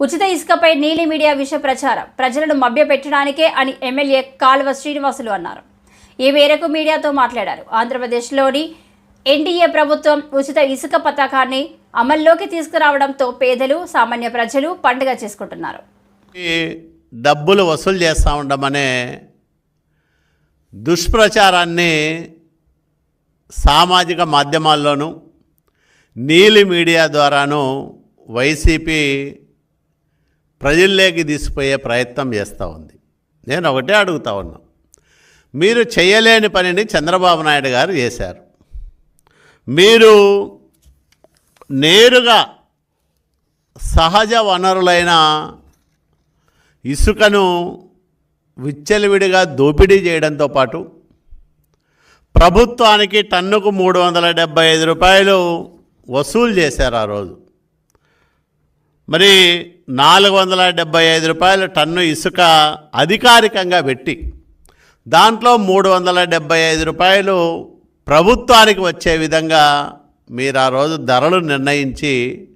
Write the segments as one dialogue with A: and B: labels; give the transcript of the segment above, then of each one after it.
A: ఉచిత ఇసుకపై నీలి మీడియా విష ప్రచారం. ప్రజలను మభ్యపెట్టడానికే అని ఎమ్మెల్యే కాలువ శ్రీనివాసులు అన్నారు. ఈ మేరకు మీడియాతో మాట్లాడారు. ఆంధ్రప్రదేశ్లోని ఎన్డీఏ ప్రభుత్వం ఉచిత ఇసుక పథకాన్ని అమల్లోకి తీసుకురావడంతో పేదలు సామాన్య ప్రజలు పండుగ చేసుకుంటున్నారు.
B: డబ్బులు వసూలు చేస్తూ ఉండమనే దుష్ప్రచారాన్ని సామాజిక మాధ్యమాల్లోనూ నీలి మీడియా ద్వారాను వైసీపీ ప్రజల్లోకి తీసిపోయే ప్రయత్నం చేస్తూ ఉంది. నేను ఒకటే అడుగుతా ఉన్నా. మీరు చేయలేని పనిని చంద్రబాబు నాయుడు గారు చేశారు. మీరు నేరుగా సహజ వనరులైన ఇసుకను విచ్చలవిడిగా దోపిడీ చేయడంతో పాటు ప్రభుత్వానికి టన్నుకు మూడు వందల డెబ్బై ఐదు రూపాయలు వసూలు చేశారు ఆ రోజు. మరి నాలుగు వందల డెబ్బై ఐదు రూపాయల టన్ను ఇసుక అధికారికంగా పెట్టి దాంట్లో మూడు వందల డెబ్బై ఐదు రూపాయలు ప్రభుత్వానికి వచ్చే విధంగా మీరు ఆ రోజు ధరలు నిర్ణయించి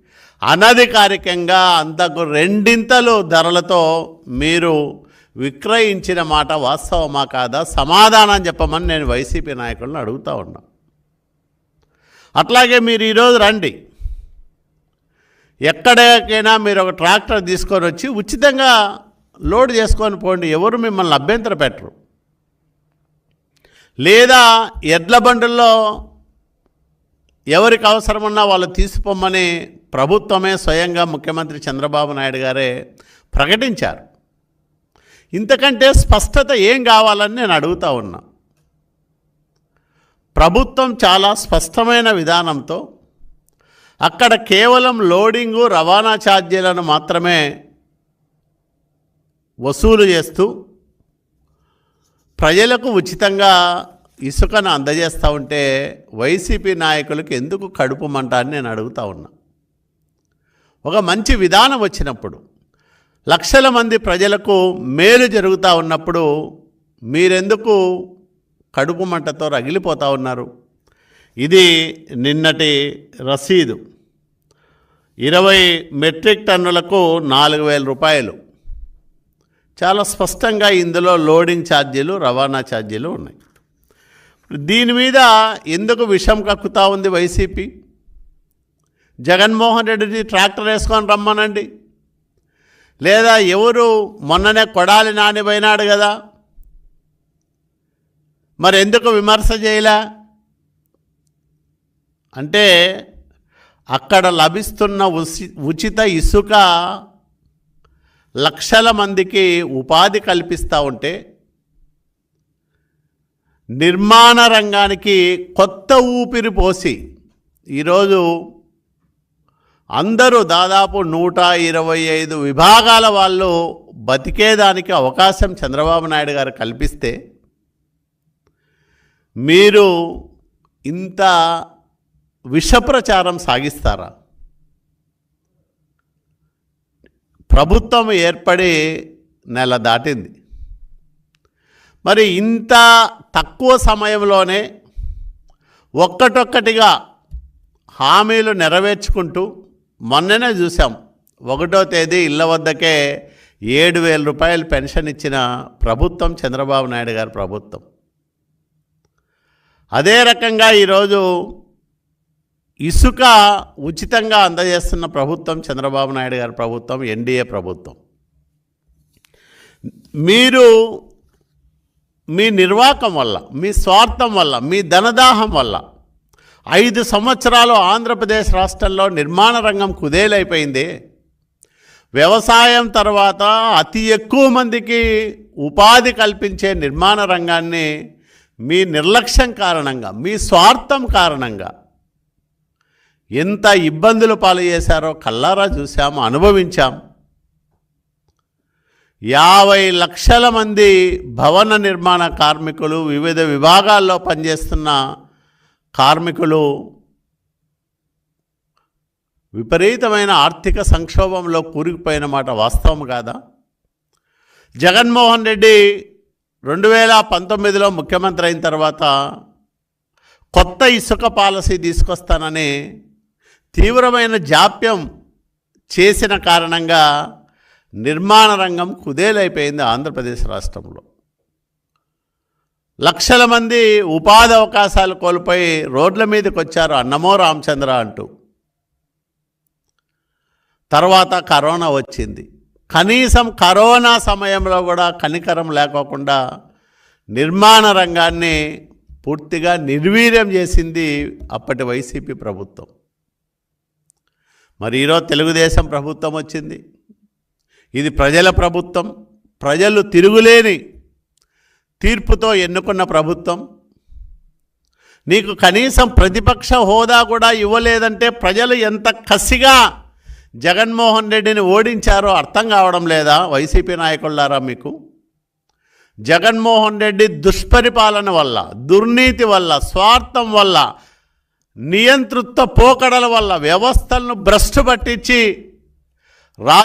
B: అనధికారికంగా అంతకు రెండింతలు ధరలతో మీరు విక్రయించిన మాట వాస్తవమా కాదా? సమాధానం చెప్పమని నేను వైసీపీ నాయకులను అడుగుతూ ఉన్నా. అట్లాగే మీరు ఈరోజు రండి. ఎక్కడికైనా మీరు ఒక ట్రాక్టర్ తీసుకొని వచ్చి ఉచితంగా లోడ్ చేసుకొని పోండి ఎవరు మిమ్మల్ని అభ్యంతర పెట్టరు. లేదా ఎడ్ల బండుల్లో ఎవరికి అవసరమన్నా వాళ్ళు తీసిపోమ్మని ప్రభుత్వమే స్వయంగా ముఖ్యమంత్రి చంద్రబాబు నాయుడు గారే ప్రకటించారు. ఇంతకంటే స్పష్టత ఏం కావాలని నేను అడుగుతా ఉన్నా. ప్రభుత్వం చాలా స్పష్టమైన విధానంతో అక్కడ కేవలం లోడింగు రవాణా ఛార్జీలను మాత్రమే వసూలు చేస్తూ ప్రజలకు ఉచితంగా ఇసుకను అందజేస్తూ ఉంటే వైసీపీ నాయకులకు ఎందుకు కడుపు మంట అని నేను అడుగుతా ఉన్నా. ఒక మంచి విధానం వచ్చినప్పుడు లక్షల మంది ప్రజలకు మేలు జరుగుతూ ఉన్నప్పుడు మీరెందుకు కడుపు మంటతో రగిలిపోతూ ఉన్నారు? ఇది నిన్నటి రసీదు. ఇరవై మెట్రిక్ టన్నులకు నాలుగు వేల రూపాయలు. చాలా స్పష్టంగా ఇందులో లోడింగ్ ఛార్జీలు రవాణా ఛార్జీలు ఉన్నాయి. దీని మీద ఎందుకు విషం కక్కుతా ఉంది వైసీపీ? జగన్మోహన్ రెడ్డిని ట్రాక్టర్ వేసుకొని రమ్మనండి. లేదా ఎవరు మొన్ననే కొడాలి నాని పోయినాడు కదా? మరి ఎందుకు విమర్శ చేయలే? అంటే అక్కడ లభిస్తున్న ఉచిత ఇసుక లక్షల మందికి ఉపాధి కల్పిస్తూ ఉంటే నిర్మాణ రంగానికి కొత్త ఊపిరి పోసి ఈరోజు అందరూ దాదాపు నూట ఇరవై ఐదు విభాగాల వాళ్ళు బతికేదానికి అవకాశం చంద్రబాబు నాయుడు గారు కల్పిస్తే మీరు ఇంత విషప్రచారం సాగిస్తారా? ప్రభుత్వం ఏర్పడి నెల దాటింది. మరి ఇంత తక్కువ సమయంలోనే ఒక్కటొక్కటిగా హామీలు నెరవేర్చుకుంటూ మొన్ననే చూసాం ఒకటో తేదీ ఇళ్ళ వద్దకే ఏడు వేల రూపాయలు పెన్షన్ ఇచ్చిన ప్రభుత్వం చంద్రబాబు నాయుడు గారి ప్రభుత్వం. అదే రకంగా ఈరోజు ఇసుక ఉచితంగా అందజేస్తున్న ప్రభుత్వం చంద్రబాబు నాయుడు గారి ప్రభుత్వం ఎన్డీఏ ప్రభుత్వం. మీరు మీ నిర్వాకం వల్ల మీ స్వార్థం వల్ల మీ ధనదాహం వల్ల ఐదు సంవత్సరాలు ఆంధ్రప్రదేశ్ రాష్ట్రంలో నిర్మాణ రంగం కుదేలైపోయింది. వ్యవసాయం తర్వాత అతి ఎక్కువ మందికి ఉపాధి కల్పించే నిర్మాణ రంగాన్ని మీ నిర్లక్ష్యం కారణంగా మీ స్వార్థం కారణంగా ఎంత ఇబ్బందులు పాలు చేశారో కల్లారా చూసాము అనుభవించాం యాభై లక్షల మంది భవన నిర్మాణ కార్మికులు వివిధ విభాగాల్లో పనిచేస్తున్న కార్మికులు విపరీతమైన ఆర్థిక సంక్షోభంలో కూరుకుపోయిన మాట వాస్తవం కాదా? జగన్మోహన్ రెడ్డి రెండు వేల పంతొమ్మిదిలో ముఖ్యమంత్రి అయిన తర్వాత కొత్త ఇసుక పాలసీ తీసుకొస్తానని తీవ్రమైన జాప్యం చేసిన కారణంగా నిర్మాణ రంగం కుదేలైపోయింది ఆంధ్రప్రదేశ్ రాష్ట్రంలో. లక్షల మంది ఉపాధి అవకాశాలు కోల్పోయి రోడ్ల మీదకి వచ్చారు అన్నమో రామచంద్ర అంటూ. తర్వాత కరోనా వచ్చింది. కనీసం కరోనా సమయంలో కూడా కనికరం లేకోకుండా నిర్మాణ రంగాన్ని పూర్తిగా నిర్వీర్యం చేసింది అప్పటి వైసీపీ ప్రభుత్వం. మరి ఈరోజు తెలుగుదేశం ప్రభుత్వం వచ్చింది. ఇది ప్రజల ప్రభుత్వం. ప్రజలు తిరుగులేని తీర్పుతో ఎన్నుకున్న ప్రభుత్వం. నీకు కనీసం ప్రతిపక్ష హోదా కూడా ఇవ్వలేదంటే ప్రజలు ఎంత కసిగా జగన్మోహన్ రెడ్డిని ఓడించారో అర్థం కావడం లేదా వైసీపీ నాయకులారా మీకు? జగన్మోహన్ రెడ్డి దుష్పరిపాలన వల్ల దుర్నీతి వల్ల స్వార్థం వల్ల నియంతృత్వ పోకడల వల్ల వ్యవస్థలను భ్రష్టు పట్టించి రా